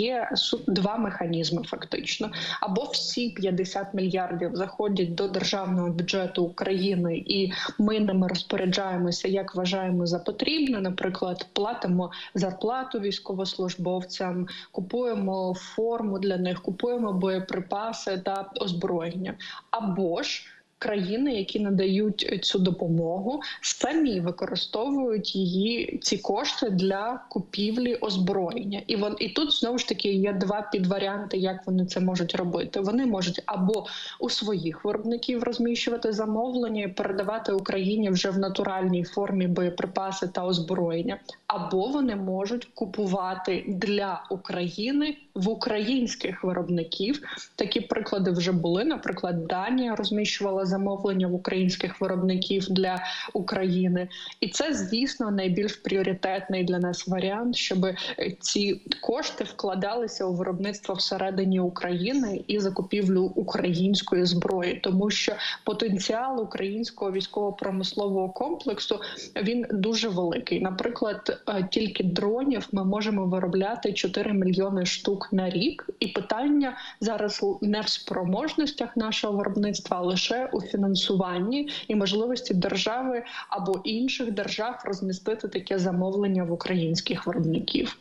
є два механізми. Фактично, або всі 50 мільярдів заходять до державного бюджету України, і ми ними розпоряджаємося, як вважаємо за потрібне. Наприклад, платимо зарплату військовослужбовцям, купуємо форму для них, купуємо боєприпаси та озброєння, або ж країни, які надають цю допомогу, самі використовують її ці кошти для купівлі озброєння. І вон і тут знову ж таки є два підваріанти, як вони це можуть робити. Вони можуть або у своїх виробників розміщувати замовлення і передавати Україні вже в натуральній формі боєприпаси та озброєння, або вони можуть купувати для України в українських виробників. Такі приклади вже були. Наприклад, Данія розміщувала замовлення в українських виробників для України, і це звісно найбільш пріоритетний для нас варіант, щоб е, ці кошти вкладалися у виробництво всередині України і закупівлю української зброї, тому що потенціал українського військово-промислового комплексу він дуже великий. Наприклад, е, тільки дронів ми можемо виробляти 4 мільйони штук на рік, і питання зараз не в спроможностях нашого виробництва, а лише у фінансуванні і можливості держави або інших держав розмістити таке замовлення в українських виробників.